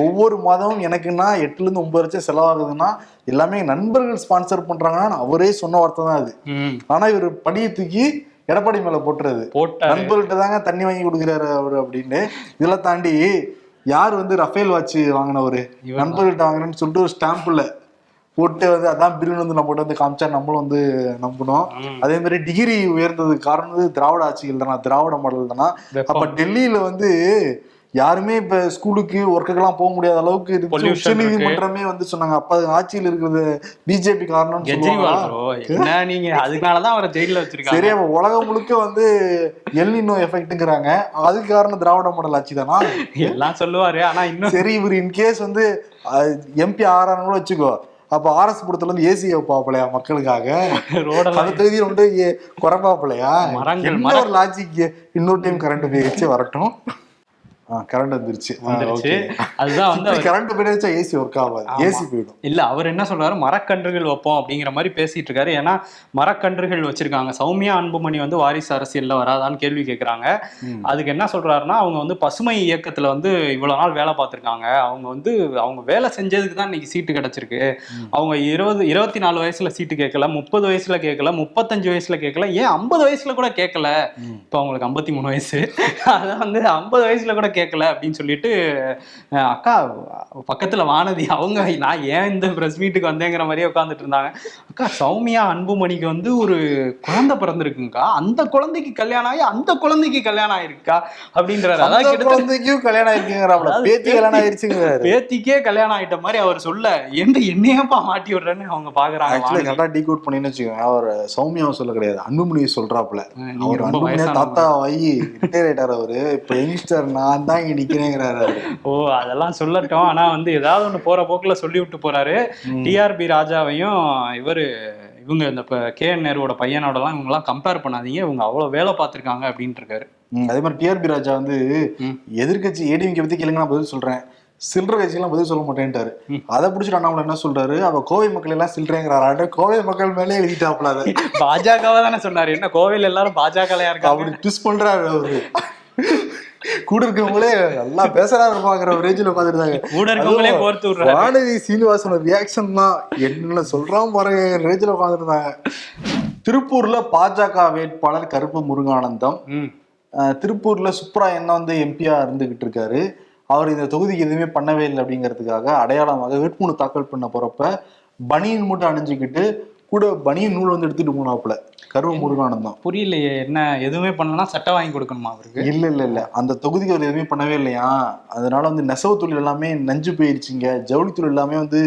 ஒவ்வொரு மாதமும் எனக்குன்னா எட்டுல இருந்து ஒன்பது லட்சம் செலவாகுதுன்னா எல்லாமே நண்பர்கள் ஸ்பான்சர் பண்றாங்கன்னா அவரே சொன்ன வார்த்தை தான் அது. ஆனா இவர் படியை தூக்கி எடப்பாடி மேல போட்டுறது நண்பர்கள்ட்ட தாங்க தண்ணி வாங்கி கொடுக்குறாரு அவரு அப்படின்னு. இதெல்லாம் தாண்டி யார் வந்து ரஃபேல் வாட்ச் வாங்கினவரு. நண்பர்கள்ட்ட வாங்குறேன்னு சொல்லிட்டு ஒரு ஸ்டாம்புல போட்டு வந்து அதான் பில்லுன்னு வந்து நம்ம வந்து காமிச்சா நம்மளும் வந்து நம்பணும். அதே மாதிரி டிகிரி உயர்ந்ததுக்கு காரணம் வந்து திராவிட ஆட்சிகள் தானா? திராவிட மாடல் தானா. அப்ப டெல்லியில வந்து யாருமே இப்ப ஸ்கூலுக்கு ஒர்க்குக்கெல்லாம் போக முடியாத அளவுக்கு உச்ச நீதிமன்றமே வந்து சொன்னாங்க. அப்ப ஆட்சியில் இருக்கிறது பிஜேபி என்ன நீங்க? அதுக்குனாலதான் அவரை ஜெயில வச்சிருக்காங்க. சரி அப்ப உலகம் முழுக்க வந்து எல்லினோ எஃபெக்ட்ங்கிறாங்க அதுக்கு காரணம் திராவிட மாடல் ஆட்சி தானா? எல்லாம் சொல்லுவாரு ஆனா இன்னும் சரி இவர் இன்கேஸ் வந்து எம்பி ஆறான்னு கூட வச்சுக்கோ. அப்ப ஆர்எஸ் புறத்துல இருந்து ஏசி வைப்பாப்பிலையா மக்களுக்காக? அந்த தொகுதியில் வந்து குறைப்பாப்பிலையா மரங்கள், ஒரு லாஜிக் இன்னொரு டைம் கரண்ட் போயிடுச்சு வரட்டும். கரண்ட் வந்துருச்சு. அதுதான் வந்து கரண்ட் போயிடுச்சா ஏசி ஒர்க் ஆகாது. ஏசி போயிடும். இல்ல அவர் என்ன சொல்றாரு? மரக்கன்றுகள் வைப்போம் அப்படிங்கிற மாதிரி பேசிட்டு இருக்காரு. ஏன்னா மரக்கன்றுகள் வச்சிருக்காங்க. சௌமியா அன்புமணி வந்து வாரிசு அரசியல்ல வராதான்னு கேள்வி கேக்குறாங்க. ம். அதுக்கு என்ன சொல்றாருன்னா அவங்க வந்து பசுமை இயக்கத்துல வந்து இவ்வளவு நாள் வேலை பார்த்திருக்காங்க. அவங்க வந்து அவங்க வேலை செஞ்சதுக்கு தான் இன்னைக்கு சீட்டு கிடைச்சிருக்கு. அவங்க இருபது இருபத்தி நாலு வயசுல சீட்டு கேட்கல முப்பது வயசுல கேட்கல முப்பத்தஞ்சு வயசுல கேட்கல ஏன் ஐம்பது வயசுல கூட கேட்கல. இப்போ அவங்களுக்கு ஐம்பத்தி மூணு வயசு. அதான் வந்து ஐம்பது வயசுல கூட கேட்கல அப்படின்னு சொல்லிட்டு அக்கா பக்கத்துல வானதி அவங்க நான் ஏன் இந்த பிரஸ் மீட்டுக்கு வந்தேங்கிற மாதிரியே உட்காந்துட்டு இருந்தாங்க. அக்கா சௌமியா அன்புமணிக்கு வந்து ஒரு குழந்தை பிறந்திருக்குங்கக்கா. அந்த குழந்தைக்கு கல்யாணம் ஆகி அந்த குழந்தைக்கு கல்யாணம் ஆயிருக்கா அப்படின்றாரு அதாவது குழந்தைக்கும் கல்யாணம் ஆயிருக்குங்கிறாப்ல. பேத்தி கல்யாணம் ஆயிருச்சுங்கிறாரு. பேத்திக்கே கல்யாணம் ஆயிட்ட மாதிரி அவர் சொல்ல எந்த என்னையப்பா மாட்டி விடுறேன்னு அவங்க பாக்குறாங்க. கரெக்டா டீகோட் பண்ணின்னு வச்சுக்கோங்க. அவர் சௌமியாவை சொல்ல கிடையாது. அன்புமணியை சொல்றாப்ல. தாத்தா ஆகி ரிட்டையர் ஆயிட்டாரு அவரு. இப்ப யங்ஸ்டர் நான் தான் இங்க நிக்கிறேங்கிறாரு. ஓ அதெல்லாம் சொல்லட்டும். ஆனா வந்து ஏதாவது ஒண்ணு போற போக்குல சொல்லி விட்டு போறாரு. டிஆர்பி ராஜாவையும் இவரு இவங்க இந்த கே என் நேருவோட பையனோடலாம் இவங்கெல்லாம் கம்பேர் பண்ணாதீங்க. இவங்க அவ்வளவு வேலை பார்த்திருக்காங்க அப்படின்ட்டு இருக்காரு அதே மாதிரி டிஆர்பி ராஜா வந்து. எதிர்கட்சி ஏடிஎம்கே பத்தி கேளுங்க நான் பதில் சொல்றேன். சில்லற கட்சியெல்லாம் பதில் சொல்ல மாட்டேன்ட்டாரு. அதை பிடிச்சிட்டு அண்ணாமலை என்ன சொல்றாரு? அவ கோவை மக்கள் எல்லாம் சில்லறேங்கிறாரு? கோவை மக்கள் மேலே எழுதிட்டாப்ல அதை. பாஜகவா தானே சொன்னாரு. என்ன கோவில் எல்லாரும் பாஜகலையா இருக்காங்க? அப்படி ட்விஸ்ட் பண்றாரு அவரு. கூட இருக்கவங்களே நல்லா பேசுறாரு பாக்குற ஒரு ரேஞ்சில் உட்காந்துருந்தாங்க கூட இருக்கவங்களே கோர்த்து விடுறாரு வானதி சீனிவாசனோட ரியாக்ஷன் தான் என்ன சொல்றான் பாருங்க ரேஞ்சில் உட்காந்துருந்தாங்க திருப்பூர்ல பாஜக வேட்பாளர் கருப்பு முருகானந்தம். திருப்பூர்ல சுப்ரா என்ன வந்து எம்பியா இருந்துகிட்டு இருக்காரு. அவர் இந்த தொகுதிக்கு எதுவுமே பண்ணவே இல்லை அப்படிங்கிறதுக்காக அடையாளமாக வேட்புமனு தாக்கல் பண்ண போறப்ப பனியன் மட்டும் அணிஞ்சுக்கிட்டு கூட பனியன் நூல் வந்து எடுத்துட்டு போனாப்புல. கருப்பு முருகானந்தம். புரியலையே என்ன எதுவுமே பண்ணலன்னா சட்டை வாங்கி கொடுக்கணுமா அவருக்கு? இல்ல இல்ல இல்ல. அந்த தொகுதிக்கு அவர் எதுவுமே பண்ணவே இல்லையா? அதனால வந்து நெசவு தொழில் எல்லாமே நஞ்சு போயிருச்சுங்க. ஜவுளி தொழில் எல்லாமே வந்து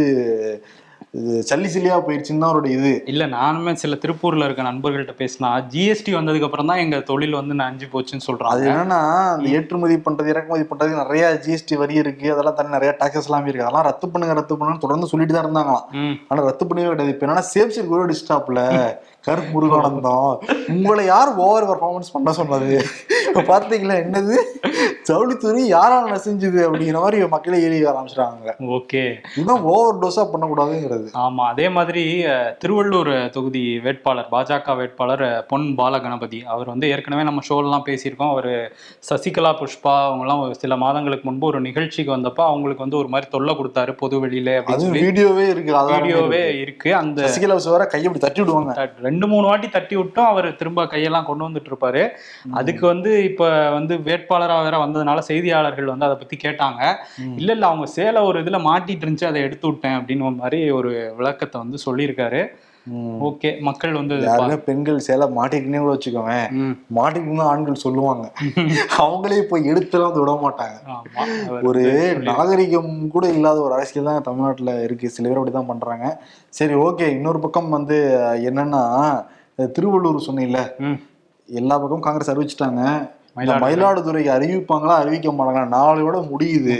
இது சல்லி சல்லியா போயிருச்சுன்னு தான் அவரோட இது. இல்ல நானுமே சில திருப்பூர்ல இருக்க நண்பர்கள்ட்ட பேசினா ஜிஎஸ்டி வந்ததுக்கு அப்புறம் தான் எங்க தொழில் வந்து நஞ்சு போச்சுன்னு அது சொல்றாங்க என்னன்னா அந்த ஏற்றுமதி பண்றது இறக்குமதி பண்றதுக்கு நிறைய ஜிஎஸ்டி வரி இருக்கு. அதெல்லாம் தனி நிறைய டாக்ஸஸ் எல்லாமே இருக்கு அதெல்லாம் ரத்து பண்ணுங்க ரத்து பண்ணுங்க தொடர்ந்து சொல்லிட்டு தான் இருந்தாங்களாம். ம். ஆனா ரத்து பண்ணவே கிடையாது. இப்ப என்னன்னா சேஃப் சைட் கூட டிஸ்டாப்ல கருப்பு முருகானந்தம் உங்களை யார் ஓவர் பர்ஃபார்மன்ஸ் பண்ண சொன்னது? இப்ப பாத்தீங்களா என்னது? ஜவுளித்துறை யாரால நெசஞ்சுது அப்படிங்கிற மாதிரி மக்களை ஏறி ஆரம்பிச்சிட்டாங்க. ஓகே. இன்னும் ஓவர் டோஸா பண்ணக்கூடாதுங்கிறது. ஆமா அதே மாதிரி திருவள்ளூர் தொகுதி வேட்பாளர் பாஜக வேட்பாளர் பொன் பாலகணபதி. அவர் வந்து ஏற்கனவே நம்ம ஷோலாம் பேசியிருக்கோம். அவர் சசிகலா புஷ்பா அவங்கலாம் சில மாதங்களுக்கு முன்பு ஒரு நிகழ்ச்சிக்கு வந்தப்ப அவங்களுக்கு வந்து ஒரு மாதிரி தொல்லை கொடுத்தாரு பொது வெளியில வீடியோவே இருக்கு. வீடியோவே இருக்கு. அந்த சசிகலா வர கையை தட்டி விடுவாங்க தட்- ரெண்டு மூணு வாட்டி தட்டி விட்டும் அவர் திரும்ப கையெல்லாம் கொண்டு வந்துட்டு இருப்பாரு அதுக்கு வந்து இப்ப வந்து வேட்பாளரா வேற வந்ததுனால செய்தியாளர்கள் வந்து அதை பத்தி கேட்டாங்க. இல்ல இல்ல அவங்க சேலை ஒரு இதுல மாட்டிட்டு இருந்துச்சு அதை எடுத்து விட்டேன் அப்படின்னு மாதிரி ஒரு விளக்கத்தை வந்து சொல்லியிருக்காரு. ஓகே மக்கள் வந்து யாருமே பெண்கள் சேலை மாட்டிக்கினே கூட வச்சுக்கோங்க. மாட்டிக்கணும் ஆண்கள் சொல்லுவாங்க. அவங்களே போய் எடுத்துலாம் விட மாட்டாங்க. ஒரு நாகரிகம் கூட இல்லாத ஒரு அரசியல் தான் தமிழ்நாட்டுல இருக்கு. சில பேர் அப்படிதான் பண்றாங்க. சரி ஓகே இன்னொரு பக்கம் வந்து என்னன்னா திருவள்ளூர் சொன்னீங்கல்ல எல்லா பக்கமும் காங்கிரஸ் அறிவிச்சிட்டாங்க. மயிலாடுதுறை. மயிலாடுதுறைக்கு அறிவிப்பாங்களா அறிவிக்க மாட்டாங்களா? நாளையோட முடியுது?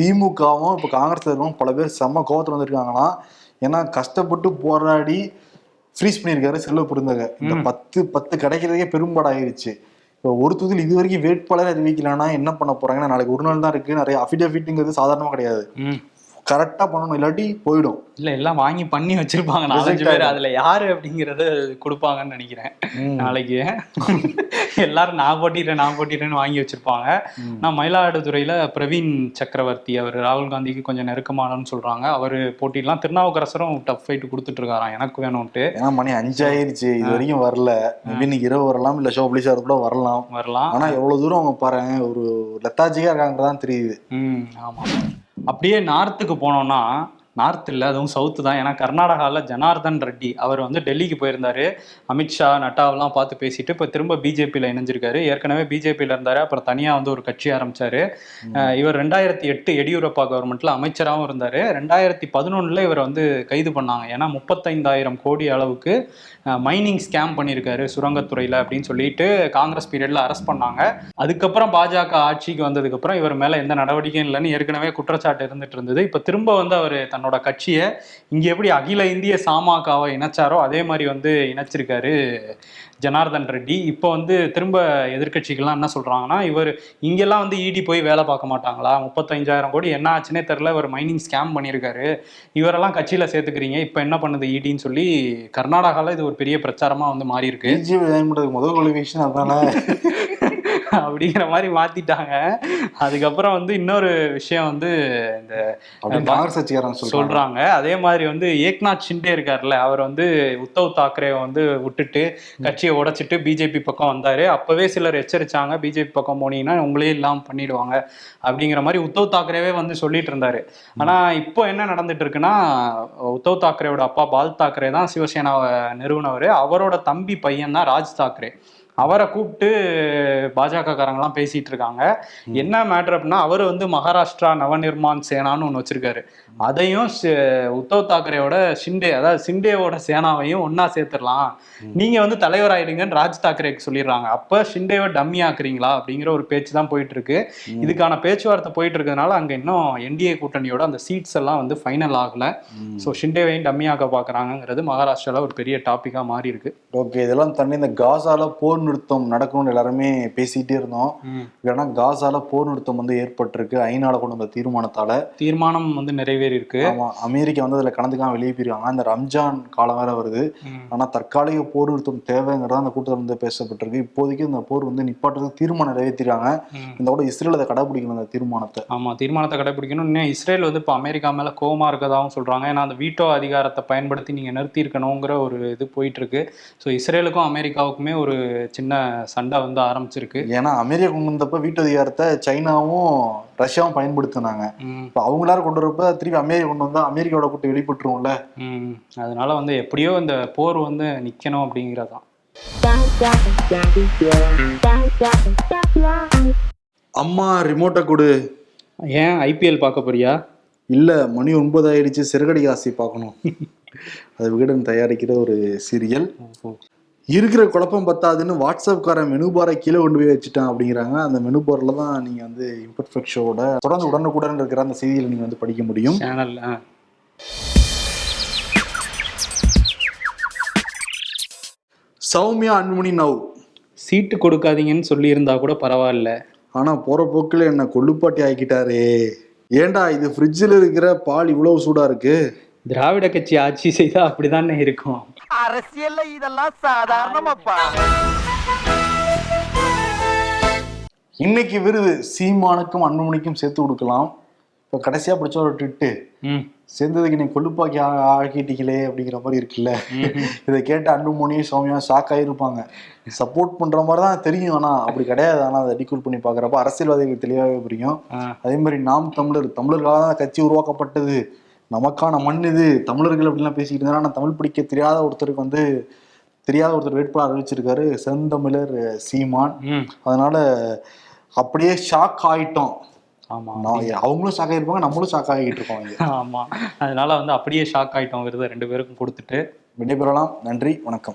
திமுகவும் இப்ப இருக்கவங்க பல பேர் செம்ம கோவத்துல வந்திருக்காங்களாம். ஏன்னா கஷ்டப்பட்டு போராடி ஃப்ரீஸ் பண்ணியிருக்காரு செல்வ புரிந்தக இந்த பத்து பத்து கிடைக்கிறதுக்கே பெரும்பாடாயிருச்சு. இப்போ ஒரு தொகுதியில் இது வரைக்கும் வேட்பாளர் அறிவிக்கலன்னா என்ன பண்ண போறாங்கன்னா நாளைக்கு ஒரு நாள் தான் இருக்கு. நிறைய அஃபிடவிட்டுங்கிறது சாதாரணமா கிடையாது. ம். கரெக்டா பண்ணணும் இல்லாட்டி போயிடும். இல்ல எல்லாம் வாங்கி பண்ணி வச்சிருப்பாங்க. நாலஞ்சு பேர். அதுல யாரு அப்படிங்கறத கொடுப்பாங்கன்னு நினைக்கிறேன். நாளைக்கு. எல்லாரும் நான் போட்டிடுறேன் நான் போட்டிடுறேன்னு வாங்கி வச்சிருப்பாங்க. நான் மயிலாடுதுறையில பிரவீன் சக்கரவர்த்தி அவர் ராகுல் காந்திக்கு கொஞ்சம் நெருக்கமானன்னு சொல்றாங்க. அவரு போட்டிடலாம் திருநாவுக்கரசரும் டஃப் ஃபைட் கொடுத்துட்டு இருக்காராம் எனக்கு வேணும்ட்டு ஏன்னா மணி அஞ்சாயிருச்சு. இது வரைக்கும் வரல. இன்னைக்கு இரவு வரலாம் இல்ல ஷோ பிளிஸ் கூட வரலாம். வரலாம். ஆனா எவ்வளவு தூரம் அவங்க பாருங்க ஒரு லெத்தாஜிக்கா இருக்காங்கதான் தெரியுது. ம் ஆமா. அப்படியே நார்த்துக்கு போனோம்னா நார்த் இல்லை அதுவும் சவுத்து தான். ஏன்னா கர்நாடகாவில் ஜனார்தன் ரெட்டி அவர் வந்து டெல்லிக்கு போயிருந்தாரு. அமித்ஷா நட்டாவெல்லாம் பார்த்து பேசிட்டு இப்போ திரும்ப பிஜேபியில் இணைஞ்சிருக்காரு. ஏற்கனவே பிஜேபியில் இருந்தாரு அப்புறம் தனியாக வந்து ஒரு கட்சி ஆரம்பிச்சாரு. அஹ் இவர் ரெண்டாயிரத்தி எட்டு எடியூரப்பா கவர்மெண்ட்ல அமைச்சராகவும் இருந்தாரு. ரெண்டாயிரத்தி பதினொன்னுல இவரை வந்து கைது பண்ணாங்க. ஏன்னா முப்பத்தைந்தாயிரம் கோடி அளவுக்கு மைனிங் ஸ்கேம் பண்ணியிருக்காரு சுரங்கத்துறையில அப்படின்னு சொல்லிட்டு காங்கிரஸ் பீரியட்ல அரெஸ்ட் பண்ணாங்க. அதுக்கப்புறம் பாஜக ஆட்சிக்கு வந்ததுக்கு அப்புறம் இவர் மேல எந்த நடவடிக்கையும் இல்லைன்னு ஏற்கனவே குற்றச்சாட்டு இருந்துட்டு இருந்தது. இப்ப திரும்ப வந்து அவர் தன்னோட கட்சியை இங்கே எப்படி அகில இந்திய சாமாக்காவை இணைச்சாரோ அதே மாதிரி வந்து இணைச்சிருக்காரு ஜனார்தன் ரெட்டி. இப்போ வந்து திரும்ப எதிர்கட்சிகள்லாம் என்ன சொல்கிறாங்கன்னா இவர் இங்கெல்லாம் வந்து இடி போய் வேலை பார்க்க மாட்டாங்களா? முப்பத்தஞ்சாயிரம் கோடி என்ன ஆச்சுன்னே தெரில இவர் மைனிங் ஸ்கேம் பண்ணியிருக்காரு இவரெல்லாம் கட்சியில் சேர்த்துக்கிறீங்க. இப்போ என்ன பண்ணுது இடின்னு சொல்லி கர்நாடகாவில் இது ஒரு பெரிய பிரச்சாரமாக வந்து மாறி இருக்கு முதல் குவாலிஃபிகேஷன் அதானே? அப்படிங்கிற மாதிரி மாத்திட்டாங்க. அதுக்கப்புறம் வந்து இன்னொரு விஷயம் வந்து இந்த சொல்றாங்க. அதே மாதிரி வந்து ஏக்நாத் ஷிண்டே இருக்காருல்ல அவர் வந்து உத்தவ் தாக்கரே வந்து விட்டுட்டு கட்சியை உடைச்சிட்டு பிஜேபி பக்கம் வந்தாரு. அப்பவே சிலர் எச்சரிச்சாங்க பிஜேபி பக்கம் போனீங்கன்னா உங்களே இல்லாம பண்ணிடுவாங்க அப்படிங்கிற மாதிரி உத்தவ் தாக்கரேவே வந்து சொல்லிட்டு இருந்தாரு. ஆனா இப்போ என்ன நடந்துட்டு இருக்குன்னா உத்தவ் தாக்கரேவோட அப்பா பால் தாக்கரே தான் சிவசேனாவை நிறுவனவர். அவரோட தம்பி பையன் தான் ராஜ் தாக்கரே. அவரை கூப்பிட்டு பாஜக காரங்கெல்லாம் பேசிட்டு இருக்காங்க. என்ன மேட்ரு அப்படின்னா அவர் வந்து மகாராஷ்டிரா நவநிர்மான் சேனான்னு ஒன்று வச்சிருக்காரு. அதையும் உத்தவ் தாக்கரேவோட ஷிண்டே அதாவது சிண்டேவோட சேனாவையும் ஒண்ணா சேர்த்துடலாம். நீங்க வந்து தலைவர் ஆயிடுங்கன்னு ராஜ் தாக்கரேக்கு சொல்லிடுறாங்க. அப்ப ஷிண்டேவை டம்மி ஆக்குறீங்களா? அப்படிங்கிற ஒரு பேச்சு தான் போயிட்டு இருக்கு. இதுக்கான பேச்சுவார்த்தை போயிட்டு இருக்கிறதுனால அங்க இன்னும் என்டிஏ கூட்டணியோட அந்த சீட்ஸ் எல்லாம் வந்து ஃபைனல் ஆகல. ஸோ ஷிண்டேவையும் டம்மி ஆக்க பாக்குறாங்கிறது மகாராஷ்டிரால ஒரு பெரிய டாபிக்கா மாறி இருக்கு ஓகே இதெல்லாம் தண்ணி இந்த காசால போர் நிறுத்தம் நடக்கணும்னு எல்லாருமே பேசிட்டே இருந்தோம். ஏன்னா காசால போர் நிறுத்தம் வந்து ஏற்பட்டிருக்கு. ஐநால கொண்டு வந்த தீர்மானத்தால. தீர்மானம் வந்து நிறைவேறி இருக்கு ஆமா அமெரிக்கா வந்து அதுல கலந்துக்காம வெளியே போயிருக்காங்க. அந்த ரம்ஜான் காலம் வேற வருது. ஆனா தற்காலிக போர் நிறுத்தம் தேவைங்கிறதா அந்த கூட்டத்தில் வந்து பேசப்பட்டிருக்கு. இப்போதைக்கு இந்த போர் வந்து நிப்பாட்டுறதுக்கு தீர்மானம் நிறைவேற்றிருக்காங்க. கூட இஸ்ரேல் அதை கடைபிடிக்கணும் அந்த தீர்மானத்தை. ஆமா தீர்மானத்தை கடைபிடிக்கணும். இன்னும் இஸ்ரேல் வந்து இப்போ அமெரிக்கா மேல கோவமா இருக்கதாகவும் சொல்றாங்க. ஏன்னா அந்த வீட்டோ அதிகாரத்தை பயன்படுத்தி நீங்க நிறுத்தி இருக்கணுங்கிற ஒரு இது போயிட்டு இருக்கு. ஸோ இஸ்ரேலுக்கும் அமெரிக்காவுக்குமே ஒரு சின்ன சண்டை வந்து ஆரம்பிச்சிருக்கு. ஏன்னா அமெரிக்கா கொண்டு வந்தப்ப வீட்டு அதிகாரத்தை சைனாவும் ரஷ்யாவும் பயன்படுத்தினாங்க. இப்போ அவங்க எல்லாரும் கொண்டு வரப்ப திருப்பி அமெரிக்கா கொண்டு வந்தா அமெரிக்காவோட கூட்டு வெளிப்பட்டுருவோம்ல. அதனால வந்து எப்படியோ இந்த போர் வந்து நிக்கணும் அப்படிங்கிறதான். அம்மா ரிமோட்டை கொடு. ஏன் ஐபிஎல் பார்க்க போறியா? இல்ல மணி ஒன்பது ஆயிடுச்சு. சிறுகடி ஆசை பார்க்கணும். அது விகடன் தயாரிக்கிற ஒரு சீரியல். இருக்கிற குழப்பம் பத்தாதுன்னு வாட்ஸ்அப்காரன் மெனு பாரை கீழே கொண்டு போய் வச்சுட்டான் அப்படிங்கிறாங்க. அந்த மெனு பாரில் தான் நீங்க வந்து இம்பர்ஃபெக்ட் ஷோவோட தொடர்ந்து உடனுக்குடன் இருக்கிற அந்த செய்திகளை நீங்க வந்து படிக்க முடியும். Channel Soumya Anmani now. சீட்டு கொடுக்காதீங்கன்னு சொல்லியிருந்தா கூட பரவாயில்ல. ஆனா போற போக்குல என்ன கொள்ளுப்பாட்டி ஆக்கிட்டாரே. ஏன்டா இது ஃப்ரிட்ஜில் இருக்கிற பால் இவ்வளவு சூடா இருக்கு? திராவிட கட்சி ஆட்சி செய்தா அப்படிதானே இருக்கும். அரசியல்ல இதெல்லாம் சாதாரணமாப்பா. இன்னைக்கு விருது சீமானுக்கும் அன்புமணிக்கும் சேர்த்து கொடுக்கலாம். இப்போ கடைசியா பிடிச்ச ஒரு ட்விட்டு. சேர்ந்ததுக்கு நீ கொள்ளுப்பாக்கி ஆ- ஆக்கிட்டீங்களே அப்படிங்கிற மாதிரி இருக்குல்ல. இதை கேட்டு அன்புமணி சௌமியா ஷாக் ஆகிருப்பாங்க சப்போர்ட் பண்ற மாதிரி தான் தெரியும் ஆனா அப்படி கிடையாது. ஆனா அதை டிகோட் பண்ணி பாக்குறப்ப அரசியல்வாதிகளுக்கு தெளிவாகவே புரியும். அதே மாதிரி நாம் தமிழர் தமிழர்களாக தான் கட்சி உருவாக்கப்பட்டது. நமக்கான மண் இது தமிழர்கள் அப்படிலாம் பேசிக்கிட்டு இருந்தா ஆனா தமிழ் படிக்க தெரியாத ஒருத்தருக்கு வந்து தெரியாத ஒருத்தர் வேட்பாளர் அறிவிச்சிருக்காரு. செந்தமிழர் சீமான். அதனால அப்படியே ஷாக் ஆயிட்டோம். ஆமா. நான் அவங்களும் ஷாக் ஆகிருப்பாங்க நம்மளும் ஷாக் ஆகிட்டு இருக்கோம் இங்க. ஆமா. அதனால வந்து அப்படியே ஷாக் ஆயிட்டோம் விருதை ரெண்டு பேருக்கும் கொடுத்துட்டு. விடைபெறலாம். நன்றி. வணக்கம்.